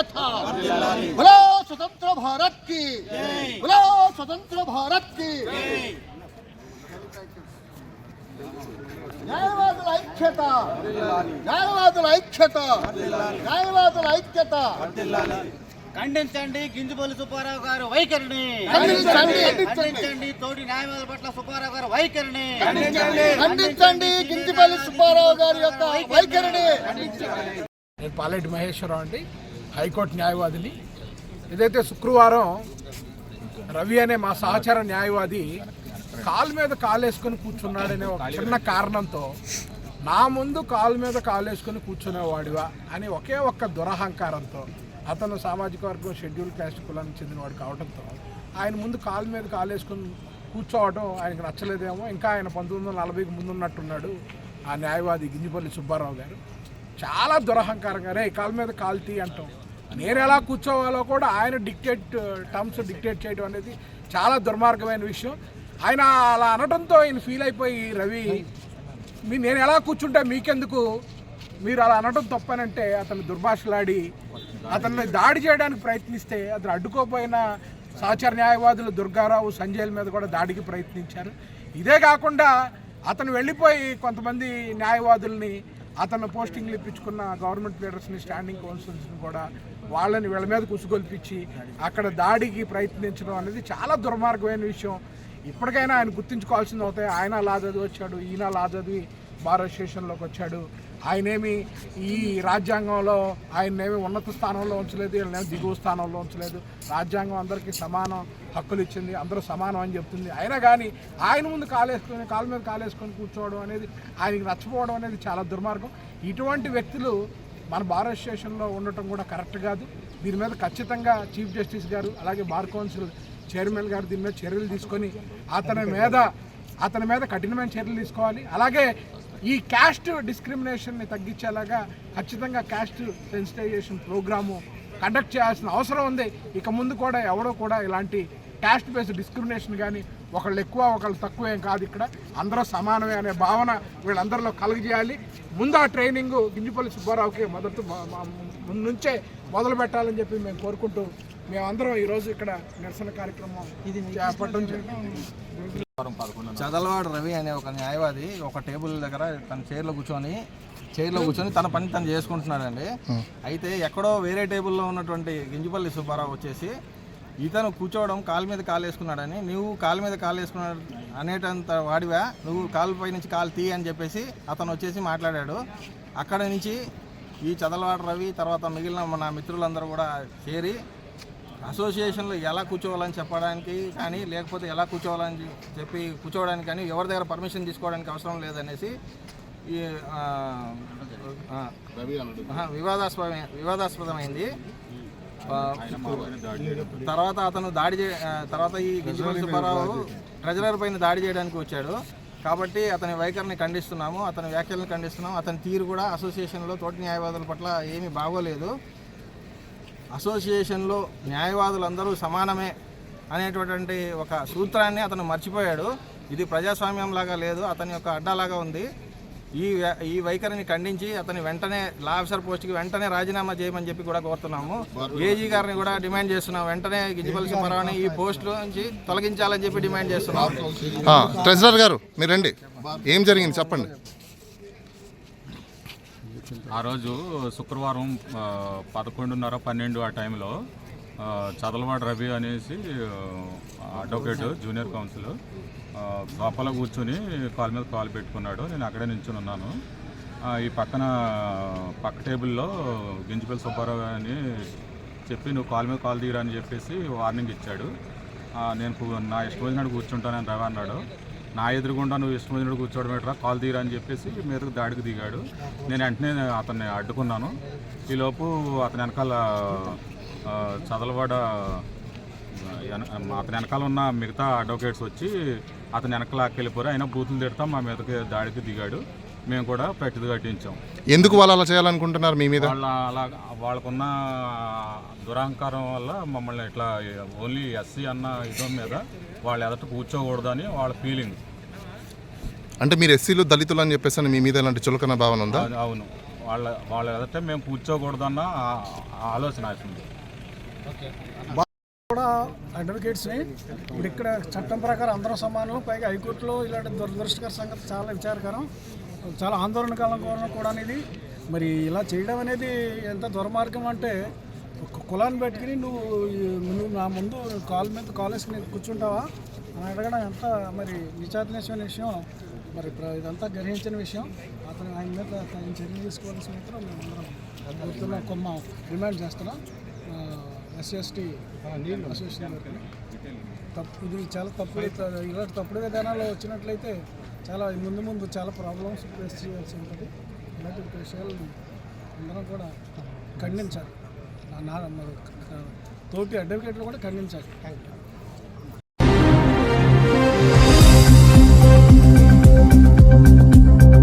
ఐక్యత బలో స్వతంత్ర భారత్కి బలో స్వతంత్ర భారత్కి న్యాయవాదుల ఐక్యత న్యాయవాదుల ఐక్యత న్యాయవాదుల ఐక్యత ఖండించండి గింజబోలు సుబ్బారావు గారు వైఖరిని ఖండించండి. ఖండించండి తోటి న్యాయవాదుల పట్ల సుబ్బారావు గారు వైఖరిని ఖండించండి గింజిపల్లి సుబ్బారావు గారి యొక్క వైఖరిని నేను పాలెటి మహేశ్వరరావు అండి. హైకోర్టు న్యాయవాదిని. ఏదైతే శుక్రవారం రవి అనే మా సహచర న్యాయవాది కాలు మీద కాలేసుకొని కూర్చున్నాడనే ఒక చిన్న కారణంతో నా ముందు కాలు మీద కాలేసుకొని కూర్చునేవాడివా అని ఒకే ఒక్క దురహంకారంతో అతను సామాజిక వర్గం షెడ్యూల్ క్యాస్ట్ కులానికి చెందినవాడు కావడంతో ఆయన ముందు కాలు మీద కాలేసుకొని కూర్చోవడం ఆయనకు నచ్చలేదేమో. ఇంకా ఆయన పంతొమ్మిది వందల నలభైకి ముందు ఉన్నట్టున్నాడు ఆ న్యాయవాది గింజిపల్లి సుబ్బారావు గారు. చాలా దురహంకారంగా రే కాలు మీద కాలు తీ అంటాం. నేను ఎలా కూర్చోవాలో కూడా ఆయన డిక్టేట్ టర్మ్స్ డిక్టేట్ చేయడం అనేది చాలా దుర్మార్గమైన విషయం. ఆయన అలా అనడంతో ఆయన ఫీల్ అయిపోయి రవి మీ నేను ఎలా కూర్చుంటే మీకెందుకు? మీరు అలా అనడం తప్పనంటే అతను దుర్భాషలాడి అతన్ని దాడి చేయడానికి ప్రయత్నిస్తే అతను అడ్డుకోపోయిన సహచర న్యాయవాదులు దుర్గారావు సంజయ్ మీద కూడా దాడికి ప్రయత్నించారు. ఇదే కాకుండా అతను వెళ్ళిపోయి కొంతమంది న్యాయవాదుల్ని అతను పోస్టింగ్లు ఇప్పించుకున్న గవర్నమెంట్ లీడర్స్ని స్టాండింగ్ కౌన్సిల్స్ని కూడా వాళ్ళని వీళ్ళ మీద కుసుగొల్పించి అక్కడ దాడికి ప్రయత్నించడం అనేది చాలా దుర్మార్గమైన విషయం. ఇప్పటికైనా ఆయన గుర్తించుకోవాల్సింది అవుతాయి. ఆయన లా చదివి వచ్చాడు ఈయన లా చదివి బార్ అసోసియేషన్లోకి వచ్చాడు. ఆయనేమి ఈ రాజ్యాంగంలో ఆయన్నేమి ఉన్నత స్థానంలో ఉంచలేదు వీళ్ళనేమి దిగువ స్థానంలో ఉంచలేదు. రాజ్యాంగం అందరికీ సమానం హక్కులు ఇచ్చింది అందరూ సమానం అని చెప్తుంది. అయినా కానీ ఆయన ముందు కాలేసుకొని కాలు మీద కాలేసుకొని కూర్చోవడం అనేది ఆయనకి నచ్చపోవడం అనేది చాలా దుర్మార్గం. ఇటువంటి వ్యక్తులు మన భారత స్టేషన్లో ఉండటం కూడా కరెక్ట్ కాదు. దీని మీద ఖచ్చితంగా చీఫ్ జస్టిస్ గారు అలాగే బార్ కౌన్సిల్ చైర్మన్ గారు దీని మీద చర్యలు తీసుకొని అతని మీద అతని మీద కఠినమైన చర్యలు తీసుకోవాలి. అలాగే ఈ క్యాస్ట్ డిస్క్రిమినేషన్ని తగ్గించేలాగా ఖచ్చితంగా క్యాస్ట్ సెన్సిటైజేషన్ ప్రోగ్రాము కండక్ట్ చేయాల్సిన అవసరం ఉంది. ఇక ముందు కూడా ఎవరో కూడా ఇలాంటి క్యాస్ట్ బేస్డ్ డిస్క్రిమినేషన్ కానీ ఒకళ్ళు ఎక్కువ ఒకళ్ళు తక్కువ ఏం కాదు ఇక్కడ. అందరూ సమానమే అనే భావన వీళ్ళందరిలో కలుగజేయాలి. ముందు ఆ ట్రైనింగ్ గింజిపల్లి సుబ్బారావుకి మొదటి ముందు నుంచే మొదలు పెట్టాలని చెప్పి మేము కోరుకుంటూ మేమందరం ఈరోజు ఇక్కడ నిరసన కార్యక్రమం చేపట్టడం జరిగింది. చదలవాడు రవి అనే ఒక న్యాయవాది ఒక టేబుల్ దగ్గర తన చైర్లో కూర్చొని చైర్లో కూర్చొని తన పని తను చేసుకుంటున్నాడండి. అయితే ఎక్కడో వేరే టేబుల్లో ఉన్నటువంటి గింజపల్లి సుబ్బారావు వచ్చేసి ఇతను కూర్చోవడం కాలు మీద కాలు వేసుకున్నాడని నువ్వు కాలు మీద కాలు వేసుకున్నాడు అనేటంత వాడివా? నువ్వు కాలు పై నుంచి కాలు తీ అని చెప్పేసి అతను వచ్చేసి మాట్లాడాడు. అక్కడ నుంచి ఈ చదలవాడు రవి తర్వాత మిగిలిన మన మిత్రులందరూ కూడా చేరి అసోసియేషన్లో ఎలా కూర్చోవాలని చెప్పడానికి కానీ లేకపోతే ఎలా కూర్చోవాలని చెప్పి కూర్చోవడానికి కానీ ఎవరి దగ్గర పర్మిషన్ తీసుకోవడానికి అవసరం లేదనేసి ఈ వివాదాస్పద వివాదాస్పదమైంది. తర్వాత అతను దాడి చే తర్వాత ఈ గిజ్జిపల్లి సుబ్బారావు ట్రెజరర్ పైన దాడి చేయడానికి వచ్చాడు. కాబట్టి అతని వైఖరిని ఖండిస్తున్నాము అతని వ్యాఖ్యలను ఖండిస్తున్నాము. అతని తీరు కూడా అసోసియేషన్లో తోటి న్యాయవాదుల పట్ల ఏమీ బాగోలేదు. అసోసియేషన్లో న్యాయవాదులందరూ సమానమే అనేటటువంటి ఒక సూత్రాన్ని అతను మర్చిపోయాడు. ఇది ప్రజాస్వామ్యం లాగా లేదు అతని యొక్క అడ్డాలాగా ఉంది. ఈ ఈ వైఖరిని ఖండించి అతని వెంటనే లా ఆఫీసర్ పోస్ట్కి వెంటనే రాజీనామా చేయమని చెప్పి కూడా కోరుతున్నాము. ఏజీ గారిని కూడా డిమాండ్ చేస్తున్నాం. వెంటనే గిజ్జిపల్లి సుబ్బారావుని ఈ పోస్ట్ నుంచి తొలగించాలని చెప్పి డిమాండ్ చేస్తున్నాం. ట్రెజరర్ గారు మీరు రండి. ఏం జరిగింది? చెప్పండి. ఆ రోజు శుక్రవారం పదకొండున్నర పన్నెండు ఆ టైంలో చదలవాడ రవి అనేసి అడ్వకేట్ జూనియర్ కౌన్సిల్ లోపల కూర్చొని కాలు మీద కాలు పెట్టుకున్నాడు. నేను అక్కడే నించుని ఉన్నాను. ఈ పక్కన పక్క టేబుల్లో గింజిపల్లి సుబ్బారావు అని చెప్పి నువ్వు కాలు మీద కాలు తీయరా అని చెప్పేసి వార్నింగ్ ఇచ్చాడు. నేను నా ఇష్టం వచ్చినట్టు కూర్చుంటానని రవి అన్నాడు. నా ఎదురుగుండా నువ్వు ఇష్టం కూర్చోవడం ఎట్రా? కాల్ తీరా అని చెప్పేసి మీదకు దాడికి దిగాడు. నేను వెంటనే అతన్ని అడ్డుకున్నాను. ఈలోపు అతని వెనకాల చదలవాడ అతని వెనకాల ఉన్న మిగతా అడ్వకేట్స్ వచ్చి అతని వెనక లాక్కెళ్ళిపోయారు అయినా బూతులు తిడతాం మా మీదకి దాడికి దిగాడు. మేము కూడా పెట్టిది కట్టించాం. ఎందుకు వాళ్ళు అలా చేయాలనుకుంటున్నారు మీ మీద? వాళ్ళ అలా వాళ్ళకున్న దురహంకారం వల్ల మమ్మల్ని ఇట్లా ఓన్లీ ఎస్సీ అన్న ఇదం మీద వాళ్ళు ఎదట కూర్చోకూడదని వాళ్ళ ఫీలింగ్. అంటే మీరు ఎస్సీలు దళితులు అని చెప్పేసి అని మీ మీద ఇలాంటి చులకన భావన ఉందా? అవును. వాళ్ళ వాళ్ళ ఎదుట మేము కూర్చోకూడదన్న ఆలోచన వచ్చింది. కూడా అడ్వకేట్స్ని ఇప్పుడు ఇక్కడ చట్టం ప్రకారం అందరం సమానం పైగా హైకోర్టులో ఇలాంటి దురదృష్టకర సంగతి చాలా విచారకరం. చాలా ఆందోళనకరం కూడా ఇది మరి ఇలా చేయడం అనేది ఎంత దుర్మార్గం అంటే ఒక కులాన్ని పెట్టుకుని నువ్వు నువ్వు నా ముందు కాల్ మీద కాల్ వేసుకుని కూర్చుంటావా అని అడగడం ఎంత మరి విచారణీయమైన విషయం. మరి ఇదంతా గ్రహించిన విషయం. అతను ఆయన మీద తగిన చర్యలు తీసుకోవాల్సిన మాత్రం మేము అందరం. గుర్తున్న కొమ్మ డిమాండ్ చేస్తున్నాం. SC ST association. తప్పు ఇది చాలా తప్పుడు ఇలాంటి తప్పుడు విధానాలు వచ్చినట్లయితే చాలా ముందు ముందు చాలా ప్రాబ్లమ్స్ ఫేస్ చేయాల్సి ఉంటుంది. ఇలాంటి విషయాలు అందరం కూడా ఖండించాలి. నా- నా తోటి అడ్వకేట్లు కూడా ఖండించాలి.